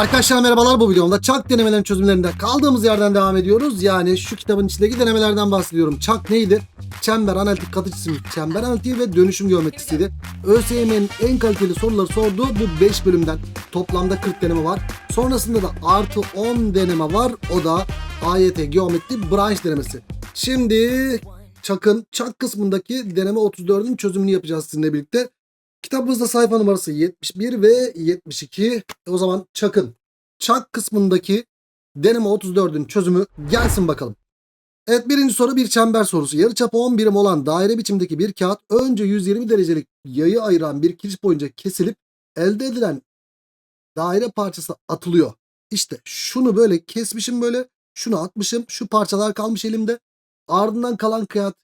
Arkadaşlar merhabalar bu videomda çak denemelerin çözümlerinde kaldığımız yerden devam ediyoruz. Yani şu kitabın içindeki denemelerden bahsediyorum. Çak neydi? Çember, analitik katı çizim, çember analitiği ve dönüşüm geometrisiydi. ÖSYM'nin en kaliteli soruları sorduğu bu 5 bölümden toplamda 40 deneme var. Sonrasında da artı 10 deneme var. O da AYT geometri branş denemesi. Şimdi Çak'ın Çak kısmındaki deneme 34'ün çözümünü yapacağız sizinle birlikte. Kitabımızda sayfa numarası 71 ve 72. E o zaman Çak'ın Çak kısmındaki deneme 34'ün çözümü gelsin bakalım. Evet birinci soru bir çember sorusu. Yarıçapı 10 birim olan daire biçimdeki bir kağıt önce 120 derecelik yayı ayıran bir kiriş boyunca kesilip elde edilen daire parçası atılıyor. İşte şunu böyle kesmişim böyle şunu atmışım şu parçalar kalmış elimde. Ardından kalan kağıt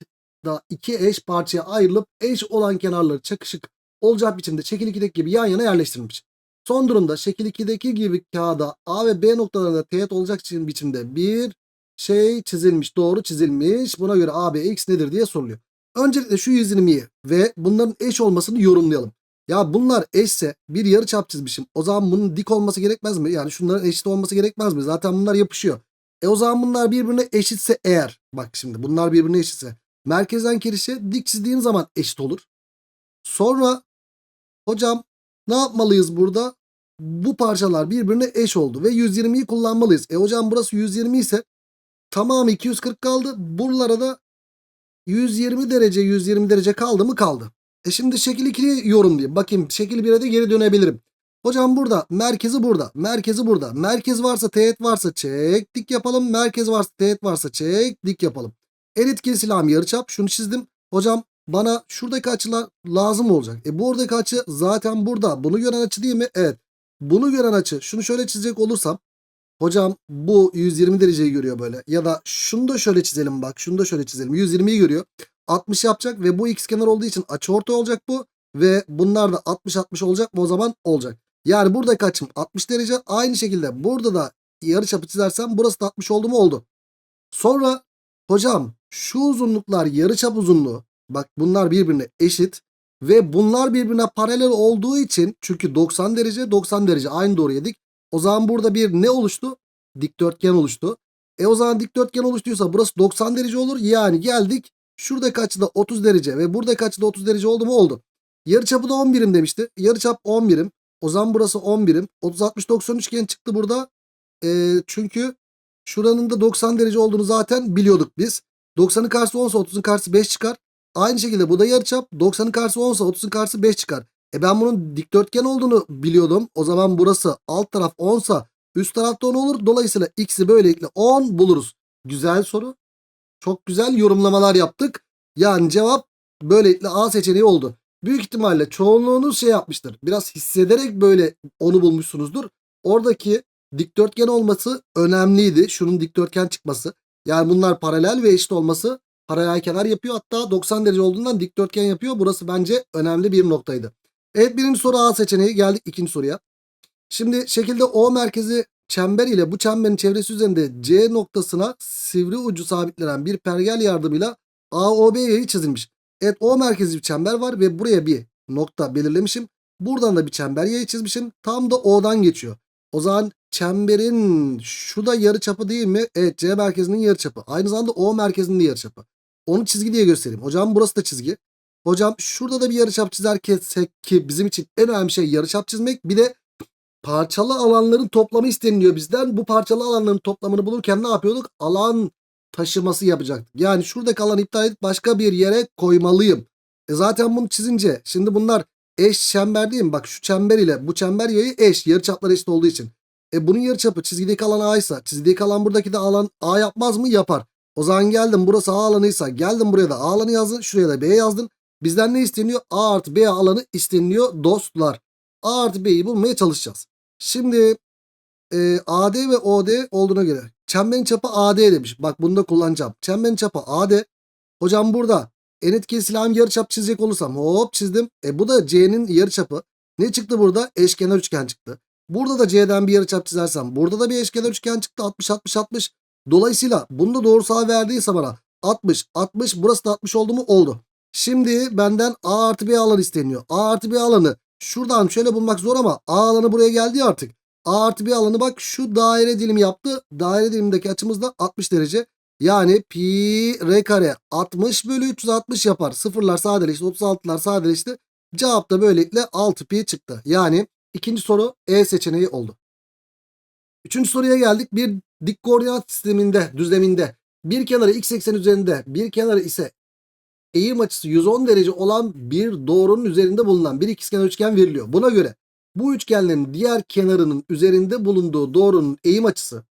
da iki eş parçaya ayrılıp eş olan kenarları çakışık olacak biçimde şekil 2'deki gibi yan yana yerleştirilmiş. Son durumda şekil 2'deki gibi kağıda A ve B noktalarında teğet olacak biçimde bir şey çizilmiş. Doğru çizilmiş. Buna göre A, B, X nedir diye soruluyor. Öncelikle şu 120'yi ve bunların eş olmasını yorumlayalım. Ya bunlar eşse bir yarı çap çizmişim. O zaman bunun dik olması gerekmez mi? Yani şunların eşit olması gerekmez mi? Zaten bunlar yapışıyor. E o zaman bunlar birbirine eşitse eğer. Bak şimdi bunlar birbirine eşitse. Merkezden kirişe dik çizdiğim zaman eşit olur. Sonra hocam ne yapmalıyız burada? Bu parçalar birbirine eş oldu ve 120'yi kullanmalıyız. E hocam burası 120 ise tamamı 240 kaldı. Buralara da 120 derece 120 derece kaldı mı kaldı. E şimdi şekil 2'yi yorumlayayım. Bakayım şekil 1'e de geri dönebilirim. Hocam burada merkezi burada merkezi burada. Merkez varsa teğet varsa çek dik yapalım. Merkez varsa teğet varsa çek dik yapalım. En etkili silahım yarıçap şunu çizdim. Hocam bana şuradaki açılar lazım olacak. E buradaki açı zaten burada. Bunu gören açı değil mi? Evet. Bunu gören açı. Şunu şöyle çizecek olursam. Hocam bu 120 dereceyi görüyor böyle. Ya da şunu da şöyle çizelim bak. Şunu da şöyle çizelim. 120'yi görüyor. 60 yapacak ve bu x kenar olduğu için açı orta olacak bu. Ve bunlar da 60-60 olacak mı o zaman? Olacak. Yani buradaki açım 60 derece. Aynı şekilde burada da yarıçapı çizersem burası da 60 oldu mu? Oldu. Sonra hocam şu uzunluklar yarıçap uzunluğu. Bak bunlar birbirine eşit. Ve bunlar birbirine paralel olduğu için çünkü 90 derece 90 derece aynı doğru yedik. O zaman burada bir ne oluştu? Dikdörtgen oluştu. E o zaman dikdörtgen oluştuysa burası 90 derece olur. Yani geldik şuradaki açıda 30 derece ve buradaki açıda 30 derece oldu mu? Oldu. Yarıçapı da 10 birim demişti. Yarıçap 10 birim. O zaman burası 10 birim. 30 60 90 üçgen çıktı burada. E, çünkü şuranın da 90 derece olduğunu zaten biliyorduk biz. 90'ın karşısı 10 ise 30'un karşısı 5 çıkar. Aynı şekilde bu da yarıçap. 90'ın karşısı 10 ise 30'un karşısı 5 çıkar. E ben bunun dikdörtgen olduğunu biliyordum. O zaman burası alt taraf 10 ise üst tarafta 10 olur. Dolayısıyla x'i böylelikle 10 buluruz. Güzel soru. Çok güzel yorumlamalar yaptık. Yani cevap böylelikle A seçeneği oldu. Büyük ihtimalle çoğunluğunuz şey yapmıştır. Biraz hissederek böyle onu bulmuşsunuzdur. Oradaki dikdörtgen olması önemliydi. Şunun dikdörtgen çıkması. Yani bunlar paralel ve eşit olması paralel kenar yapıyor. Hatta 90 derece olduğundan dikdörtgen yapıyor. Burası bence önemli bir noktaydı. Evet birinci soru A seçeneği geldik ikinci soruya. Şimdi şekilde O merkezi çember ile bu çemberin çevresi üzerinde C noktasına sivri ucu sabitlenen bir pergel yardımıyla AOB yayı çizilmiş. Evet O merkezi bir çember var ve buraya bir nokta belirlemişim. Buradan da bir çember yayı çizmişim. Tam da O'dan geçiyor. O zaman çemberin şu da yarı çapı değil mi? Evet C merkezinin yarı çapı. Aynı zamanda O merkezinin de yarı çapı. Onu çizgi diye göstereyim. Hocam burası da çizgi. Hocam şurada da bir yarıçap çizerken ki bizim için en önemli şey yarıçap çizmek. Bir de parçalı alanların toplamı isteniliyor bizden. Bu parçalı alanların toplamını bulurken ne yapıyorduk? Alan taşıması yapacaktık. Yani şuradaki alanı iptal edip başka bir yere koymalıyım. E zaten bunu çizince şimdi bunlar eş çember değil mi? Bak şu çember ile bu çember yayı eş. Yarıçapları eşit olduğu için. E bunun yarıçapı çizgideki alan A ise çizgideki alan buradaki de alan A yapmaz mı? Yapar. O zaman geldim burası A alanıysa geldim buraya da A alanı yazdın. Şuraya da B yazdın. Bizden ne isteniyor? A artı B alanı isteniyor dostlar. A artı B'yi bulmaya çalışacağız. Şimdi e, AD ve OD olduğuna göre çemberin çapı AD demiş. Bak bunu da kullanacağım. Çemberin çapı AD. Hocam burada en etkili silahım yarıçap çizecek olursam hop çizdim. E bu da C'nin yarıçapı. Ne çıktı burada? Eşkenar üçgen çıktı. Burada da C'den bir yarıçap çizersem burada da bir eşkenar üçgen çıktı. 60 60 60. Dolayısıyla bunu da doğrusal verdiyse bana 60 60 burası da 60 oldu mu? Oldu. Şimdi benden A artı B alanı isteniyor. A artı B alanı şuradan şöyle bulmak zor ama A alanı buraya geldi artık. A artı B alanı bak şu daire dilimi yaptı. Daire dilimindeki açımız da 60 derece. Yani pi r kare 60 bölü 360 yapar. Sıfırlar sadeleşti 36'lar sadeleşti. Cevap da böylelikle 6 pi çıktı. Yani ikinci soru E seçeneği oldu. Üçüncü soruya geldik. Bir dik koordinat sisteminde, düzleminde bir kenarı x eksen üzerinde, bir kenarı ise eğim açısı 110 derece olan bir doğrunun üzerinde bulunan bir ikizkenar üçgen veriliyor. Buna göre bu üçgenlerin diğer kenarının üzerinde bulunduğu doğrunun eğim açısı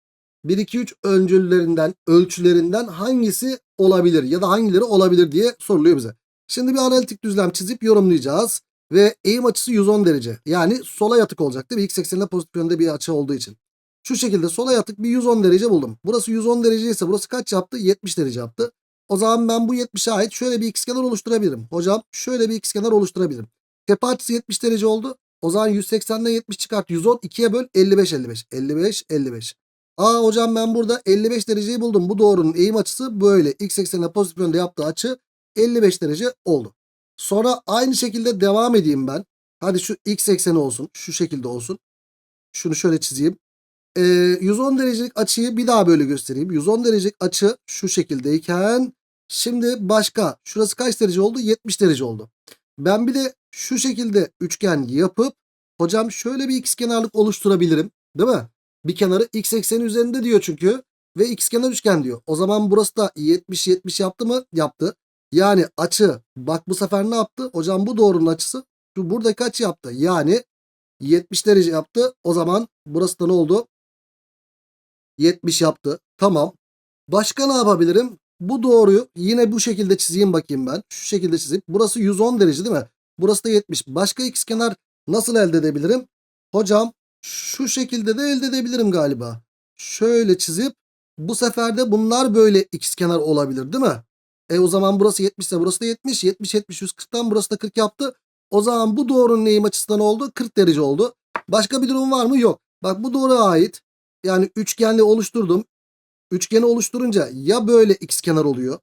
1 2 3 öncüllerinden, ölçülerinden hangisi olabilir ya da hangileri olabilir diye soruluyor bize. Şimdi bir analitik düzlem çizip yorumlayacağız ve eğim açısı 110 derece. Yani sola yatık olacak değil mi? X ekseninde pozitif yönde bir açı olduğu için. Şu şekilde sola yatık bir 110 derece buldum. Burası 110 derece ise burası kaç yaptı? 70 derece yaptı. O zaman ben bu 70'e ait şöyle bir ikizkenar oluşturabilirim. Hocam şöyle bir ikizkenar oluşturabilirim. Tepe açısı 70 derece oldu. O zaman 180'den 70 çıkart 110 2'ye böl 55 55 55 55. Aa hocam ben burada 55 dereceyi buldum. Bu doğrunun eğim açısı böyle. X eksenine pozitif yönde yaptığı açı 55 derece oldu. Sonra aynı şekilde devam edeyim ben. Hadi şu x ekseni olsun. Şu şekilde olsun. Şunu şöyle çizeyim. Ee, 110 derecelik açıyı bir daha böyle göstereyim. 110 derecelik açı şu şekildeyken şimdi başka. Şurası kaç derece oldu? 70 derece oldu. Ben bir de şu şekilde üçgen yapıp hocam şöyle bir ikizkenarlık oluşturabilirim. Değil mi? Bir kenarı x ekseni üzerinde diyor çünkü. Ve ikizkenar üçgen diyor. O zaman burası da 70-70 yaptı mı? Yaptı. Yani açı bak bu sefer ne yaptı? Hocam bu doğrunun açısı şu buradaki açı yaptı. Yani 70 derece yaptı. O zaman burası da ne oldu? 70 yaptı. Tamam. Başka ne yapabilirim? Bu doğruyu yine bu şekilde çizeyim bakayım ben. Şu şekilde çizeyim. Burası 110 derece değil mi? Burası da 70. Başka ikizkenar nasıl elde edebilirim? Hocam şu şekilde de elde edebilirim galiba. Şöyle çizip bu sefer de bunlar böyle ikizkenar olabilir değil mi? E o zaman burası 70 ise burası da 70. 70 70 140'tan burası da 40 yaptı. O zaman bu doğrunun eğim açısından oldu? 40 derece oldu. Başka bir durum var mı? Yok. Bak bu doğruya ait. Yani üçgenli oluşturdum. Üçgeni oluşturunca ya böyle ikizkenar oluyor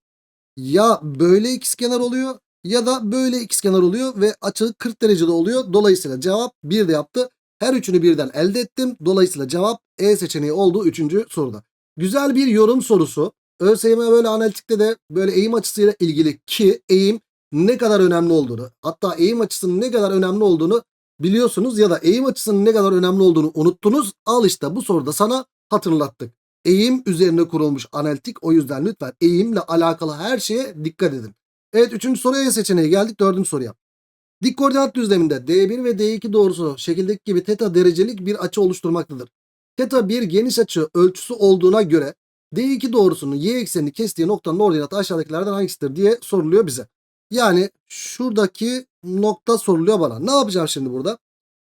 ya böyle ikizkenar oluyor ya da böyle ikizkenar oluyor ve açı 40 derecede oluyor. Dolayısıyla cevap 1 de yaptı. Her üçünü birden elde ettim. Dolayısıyla cevap E seçeneği oldu 3. soruda. Güzel bir yorum sorusu. ÖSYM böyle analitikte de böyle eğim açısıyla ilgili ki eğim ne kadar önemli olduğunu hatta eğim açısının ne kadar önemli olduğunu biliyorsunuz ya da eğim açısının ne kadar önemli olduğunu unuttunuz. Al işte bu soruda sana hatırlattık. Eğim üzerine kurulmuş analitik o yüzden lütfen eğimle alakalı her şeye dikkat edin. Evet üçüncü soruya seçeneği geldik dördüncü soruya. Dik koordinat düzleminde D1 ve D2 doğrusu şekildeki gibi teta derecelik bir açı oluşturmaktadır. Teta bir geniş açı ölçüsü olduğuna göre D2 doğrusunun y eksenini kestiği noktanın ordinatı aşağıdakilerden hangisidir diye soruluyor bize. Yani şuradaki nokta soruluyor bana. Ne yapacağım şimdi burada?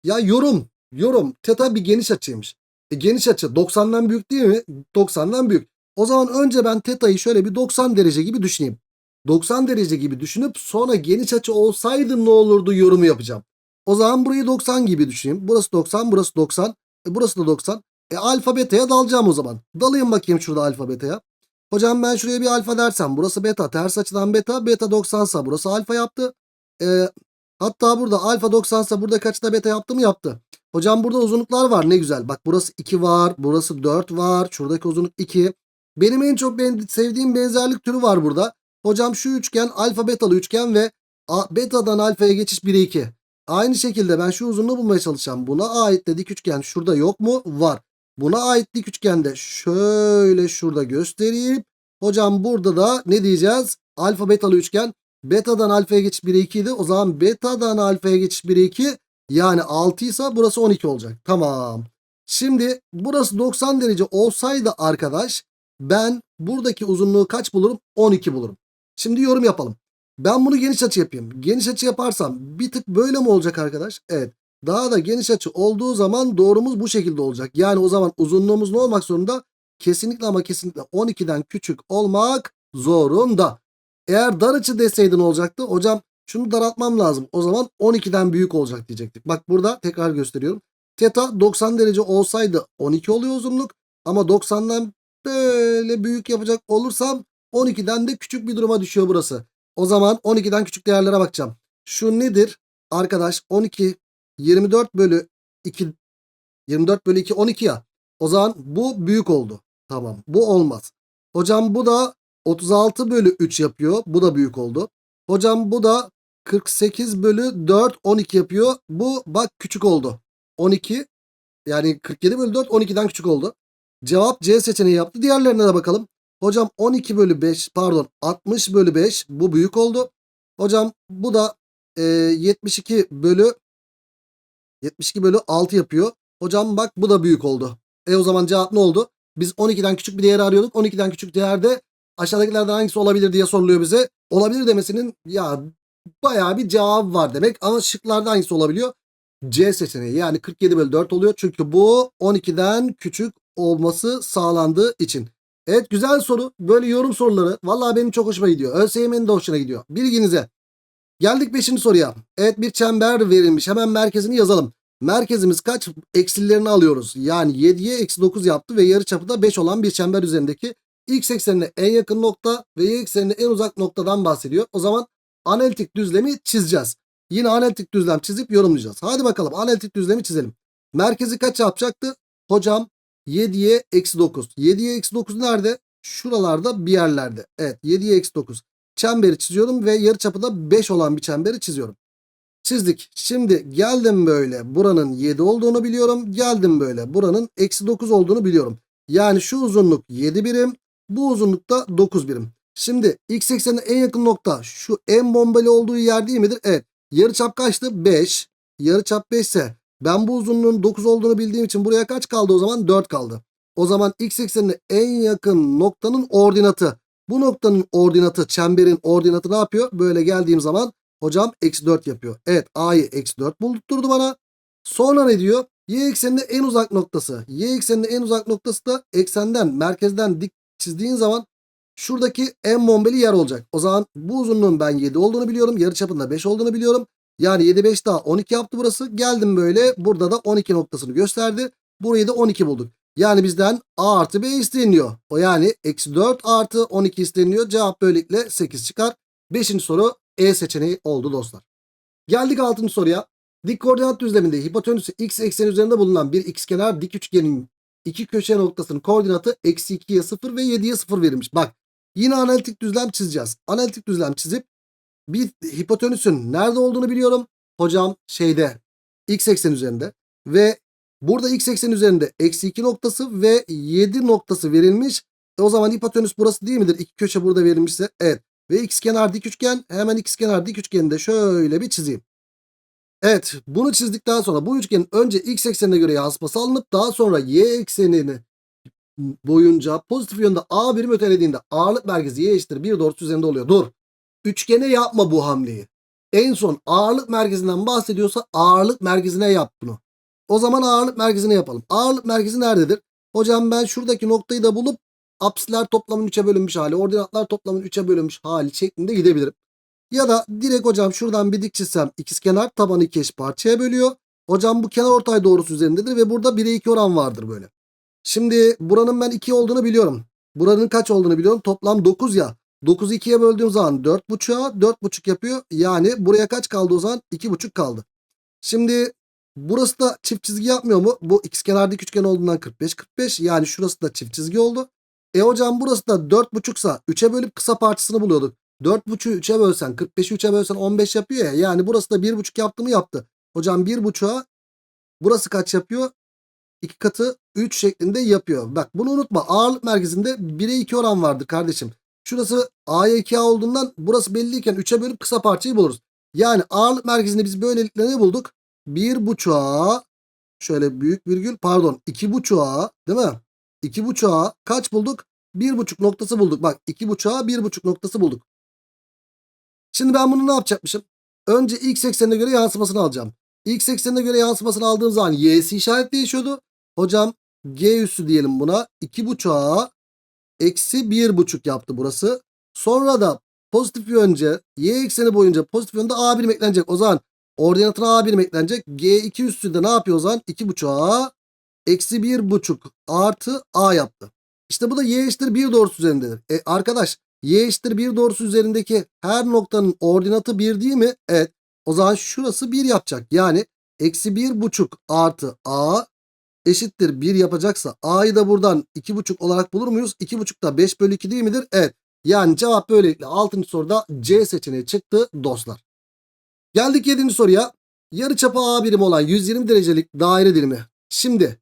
Ya yorum, yorum. Teta bir geniş açıymış. E, geniş açı 90'dan büyük değil mi? 90'dan büyük. O zaman önce ben teta'yı şöyle bir 90 derece gibi düşüneyim. 90 derece gibi düşünüp sonra geniş açı olsaydı ne olurdu yorumu yapacağım. O zaman burayı 90 gibi düşüneyim. Burası 90, burası 90. E, burası da 90. E alfa beta'ya dalacağım o zaman. Dalayım bakayım şurada alfa beta'ya. Hocam ben şuraya bir alfa dersem burası beta ters açıdan beta. Beta 90 sa burası alfa yaptı. E, hatta burada alfa 90 sa burada kaçta beta yaptı mı yaptı. Hocam burada uzunluklar var ne güzel. Bak burası 2 var. Burası 4 var. Şuradaki uzunluk 2. Benim en çok ben sevdiğim benzerlik türü var burada. Hocam şu üçgen alfa betalı üçgen ve a, betadan alfaya geçiş 1'e 2. Aynı şekilde ben şu uzunluğu bulmaya çalışacağım. Buna ait de dik üçgen şurada yok mu? Var. Buna ait dik üçgende şöyle şurada göstereyim. Hocam burada da ne diyeceğiz? Alfa betalı üçgen. Betadan alfaya geçiş 1'e 2 idi. O zaman betadan alfaya geçiş 1'e 2 yani 6 ise burası 12 olacak. Tamam. Şimdi burası 90 derece olsaydı arkadaş ben buradaki uzunluğu kaç bulurum? 12 bulurum. Şimdi yorum yapalım. Ben bunu geniş açı yapayım. Geniş açı yaparsam bir tık böyle mi olacak arkadaş? Evet. Daha da geniş açı olduğu zaman doğrumuz bu şekilde olacak. Yani o zaman uzunluğumuz ne olmak zorunda? Kesinlikle ama kesinlikle 12'den küçük olmak zorunda. Eğer dar açı deseydin olacaktı? Hocam şunu daraltmam lazım. O zaman 12'den büyük olacak diyecektik. Bak burada tekrar gösteriyorum. Teta 90 derece olsaydı 12 oluyor uzunluk. Ama 90'dan böyle büyük yapacak olursam 12'den de küçük bir duruma düşüyor burası. O zaman 12'den küçük değerlere bakacağım. Şu nedir? Arkadaş 12 24 bölü 2 24 bölü 2 12 ya. O zaman bu büyük oldu. Tamam bu olmaz. Hocam bu da 36 bölü 3 yapıyor. Bu da büyük oldu. Hocam bu da 48 bölü 4 12 yapıyor. Bu bak küçük oldu. 12 yani 47 bölü 4 12'den küçük oldu. Cevap C seçeneği yaptı. Diğerlerine de bakalım. Hocam 12 bölü 5 pardon 60 bölü 5 bu büyük oldu. Hocam bu da e, 72 bölü 72 bölü 6 yapıyor. Hocam bak bu da büyük oldu. E o zaman cevap ne oldu? Biz 12'den küçük bir değeri arıyorduk. 12'den küçük değerde aşağıdakilerden hangisi olabilir diye soruluyor bize. Olabilir demesinin ya bayağı bir cevabı var demek. Ama şıklarda hangisi olabiliyor? C seçeneği yani 47 bölü 4 oluyor. Çünkü bu 12'den küçük olması sağlandığı için. Evet güzel soru. Böyle yorum soruları vallahi benim çok hoşuma gidiyor. ÖSYM'nin de hoşuna gidiyor. Bilginize. Geldik 5. soruya. Evet bir çember verilmiş. Hemen merkezini yazalım. Merkezimiz kaç? Eksilerini alıyoruz. Yani 7'ye eksi 9 yaptı ve yarıçapı da 5 olan bir çember üzerindeki x eksenine en yakın nokta ve y eksenine en uzak noktadan bahsediyor. O zaman analitik düzlemi çizeceğiz. Yine analitik düzlem çizip yorumlayacağız. Hadi bakalım analitik düzlemi çizelim. Merkezi kaç yapacaktı? Hocam 7'ye eksi 9. 7'ye eksi 9 nerede? Şuralarda bir yerlerde. Evet 7'ye eksi 9. Çemberi çiziyorum ve yarıçapı da 5 olan bir çemberi çiziyorum. Çizdik. Şimdi geldim böyle. Buranın 7 olduğunu biliyorum. Geldim böyle. Buranın eksi 9 olduğunu biliyorum. Yani şu uzunluk 7 birim. Bu uzunluk da 9 birim. Şimdi x eksenine en yakın nokta şu en bombali olduğu yer değil midir? Evet. Yarıçap kaçtı? 5. Yarıçap 5 ise ben bu uzunluğun 9 olduğunu bildiğim için buraya kaç kaldı o zaman? 4 kaldı. O zaman x eksenine en yakın noktanın ordinatı. Bu noktanın ordinatı çemberin ordinatı ne yapıyor? Böyle geldiğim zaman hocam eksi 4 yapıyor. Evet a'yı eksi 4 buldurdu bana. Sonra ne diyor? Y ekseninin en uzak noktası. Y ekseninin en uzak noktası da eksenden merkezden dik çizdiğin zaman şuradaki en bombeli yer olacak. O zaman bu uzunluğun ben 7 olduğunu biliyorum. Yarıçapında 5 olduğunu biliyorum. Yani 7 5 daha 12 yaptı burası. Geldim böyle burada da 12 noktasını gösterdi. Burayı da 12 bulduk. Yani bizden A artı B isteniyor. O yani eksi 4 artı 12 isteniyor. Cevap böylelikle 8 çıkar. 5. soru E seçeneği oldu dostlar. Geldik 6. soruya. Dik koordinat düzleminde hipotenüsü x ekseni üzerinde bulunan bir ikizkenar dik üçgenin iki köşe noktasının koordinatı eksi 2'ye 0 ve 7'ye 0 verilmiş. Bak yine analitik düzlem çizeceğiz. Analitik düzlem çizip bir hipotenüsün nerede olduğunu biliyorum. Hocam şeyde x eksen üzerinde ve burada x eksen üzerinde eksi 2 noktası ve 7 noktası verilmiş. E o zaman hipotenüs burası değil midir? İki köşe burada verilmişse evet. Ve x kenar dik üçgen hemen x kenar dik üçgeni de şöyle bir çizeyim. Evet bunu çizdikten sonra bu üçgenin önce x eksenine göre yansıması alınıp daha sonra y eksenini boyunca pozitif yönde a birim ötelediğinde ağırlık merkezi y eşittir 1 doğrusu üzerinde oluyor. Dur. Üçgene yapma bu hamleyi. En son ağırlık merkezinden bahsediyorsa ağırlık merkezine yap bunu. O zaman ağırlık merkezine yapalım. Ağırlık merkezi nerededir? Hocam ben şuradaki noktayı da bulup apsisler toplamın 3'e bölünmüş hali, ordinatlar toplamın 3'e bölünmüş hali şeklinde gidebilirim. Ya da direkt hocam şuradan bir dik çizsem ikizkenar tabanı iki parçaya bölüyor. Hocam bu kenar ortay doğrusu üzerindedir ve burada 1'e 2 oran vardır böyle. Şimdi buranın ben 2 olduğunu biliyorum. Buranın kaç olduğunu biliyorum. Toplam 9 ya. 9'u 2'ye böldüğüm zaman 4.5'a 4.5 yapıyor. Yani buraya kaç kaldı o zaman? 2.5 kaldı. Şimdi burası da çift çizgi yapmıyor mu? Bu ikizkenar dik üçgen olduğundan 45 45 yani şurası da çift çizgi oldu. E hocam burası da 4.5 sa 3'e bölüp kısa parçasını buluyorduk. 4.5'ü 3'e bölsen 45'i 3'e bölsen 15 yapıyor ya. Yani burası da 1.5 yaptı mı yaptı. Hocam 1.5'a burası kaç yapıyor? 2 katı 3 şeklinde yapıyor. Bak bunu unutma. Ağırlık merkezinde 1'e 2 oran vardı kardeşim. Şurası A'ya 2A olduğundan burası belliyken 3'e bölüp kısa parçayı buluruz. Yani ağırlık merkezinde biz böylelikle ne bulduk? 1.5'a şöyle büyük virgül pardon 2.5'a değil mi? 2.5'a kaç bulduk? 1.5 noktası bulduk. Bak 2.5'a 1.5 noktası bulduk. Şimdi ben bunu ne yapacakmışım? Önce x eksenine göre yansımasını alacağım. X eksenine göre yansımasını aldığım zaman y'si işaret değişiyordu. Hocam g üssü diyelim buna. 2.5'a eksi 1.5 yaptı burası. Sonra da pozitif yönce y ekseni boyunca pozitif yönde a birim eklenecek. O zaman ordinatına a birim eklenecek. G2 üssü de ne yapıyor o zaman? 2.5'a eksi 1.5 artı a yaptı. İşte bu da y eşittir 1 doğrusu üzerindedir. E arkadaş y eşittir 1 doğrusu üzerindeki her noktanın ordinatı 1 değil mi? Evet. O zaman şurası 1 yapacak. Yani eksi 1.5 artı a eşittir 1 yapacaksa A'yı da buradan 2,5 olarak bulur muyuz? 2,5 da 5 bölü 2 değil midir? Evet. Yani cevap böylelikle 6. soruda C seçeneği çıktı dostlar. Geldik 7. soruya. Yarıçapı A birimi olan 120 derecelik daire dilimi. Şimdi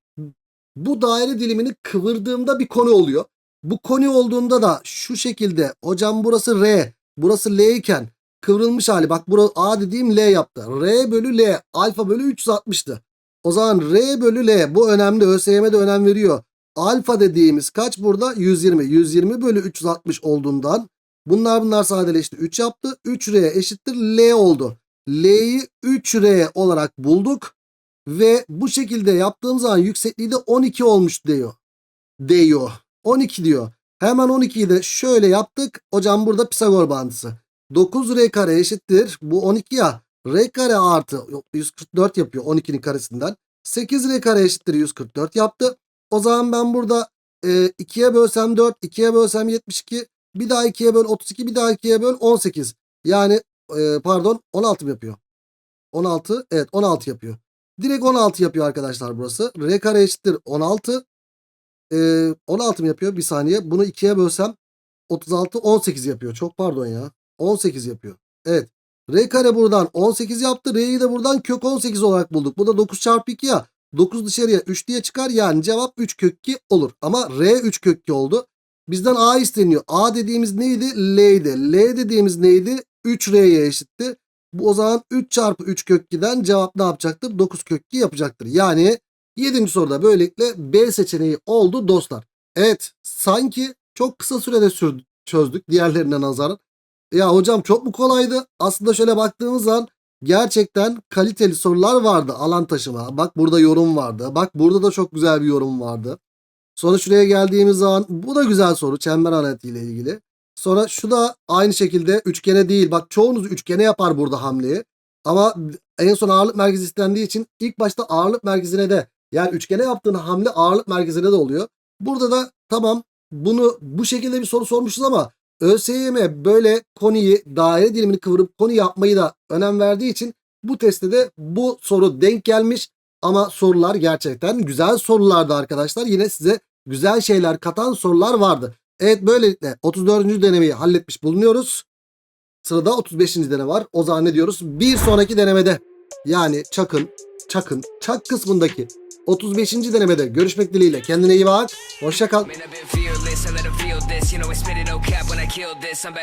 bu daire dilimini kıvırdığımda bir konu oluyor. Bu konu olduğunda da şu şekilde hocam burası R, burası L iken kıvrılmış hali bak burası A dediğim L yaptı. R bölü L alfa bölü 360'tı. O zaman R bölü L bu önemli ÖSYM de önem veriyor. Alfa dediğimiz kaç burada? 120. 120 bölü 360 olduğundan bunlar bunlar sadeleşti. 3 yaptı. 3R eşittir L oldu. L'yi 3R olarak bulduk. Ve bu şekilde yaptığım zaman yüksekliği de 12 olmuş diyor. Diyor. 12 diyor. Hemen 12'yi de şöyle yaptık. Hocam burada Pisagor bağıntısı. 9R kare eşittir. Bu 12 ya. R kare artı 144 yapıyor 12'nin karesinden. 8R kare eşittir 144 yaptı. O zaman ben burada e, 2'ye bölsem 4, 2'ye bölsem 72, bir daha 2'ye böl 32, bir daha 2'ye böl 18. Yani e, pardon 16 mı yapıyor? 16 evet 16 yapıyor. Direkt 16 yapıyor arkadaşlar burası. R kare eşittir 16. E, 16 mı yapıyor? Bir saniye. Bunu 2'ye bölsem 36 18 yapıyor. Çok pardon ya. 18 yapıyor. Evet. R kare buradan 18 yaptı. R'yi de buradan kök 18 olarak bulduk. Bu da 9 çarpı 2 ya. 9 dışarıya 3 diye çıkar. Yani cevap 3 kök 2 olur. Ama R 3 kök 2 oldu. Bizden A isteniyor. A dediğimiz neydi? L'ydi. L dediğimiz neydi? 3R'ye eşitti. Bu o zaman 3 çarpı 3 kök 2'den cevap ne yapacaktır? 9 kök 2 yapacaktır. Yani 7. soruda böylelikle B seçeneği oldu dostlar. Evet sanki çok kısa sürede sürdü, çözdük diğerlerine nazaran. Ya hocam çok mu kolaydı? Aslında şöyle baktığımız zaman gerçekten kaliteli sorular vardı alan taşıma. Bak burada yorum vardı. Bak burada da çok güzel bir yorum vardı. Sonra şuraya geldiğimiz zaman bu da güzel soru çember analitiği ile ilgili. Sonra şu da aynı şekilde üçgene değil. Bak çoğunuz üçgene yapar burada hamleyi. Ama en son ağırlık merkezi istendiği için ilk başta ağırlık merkezine de yani üçgene yaptığın hamle ağırlık merkezine de oluyor. Burada da tamam bunu bu şekilde bir soru sormuşuz ama ÖSYM böyle konuyu daire dilimini kıvırıp konu yapmayı da önem verdiği için bu testte de bu soru denk gelmiş. Ama sorular gerçekten güzel sorulardı arkadaşlar. Yine size güzel şeyler katan sorular vardı. Evet böylelikle 34. denemeyi halletmiş bulunuyoruz. Sırada 35. deneme var. O zaman ne diyoruz? Bir sonraki denemede yani çakın, çakın, çak kısmındaki 35. denemede görüşmek dileğiyle. Kendine iyi bak. Hoşça kal.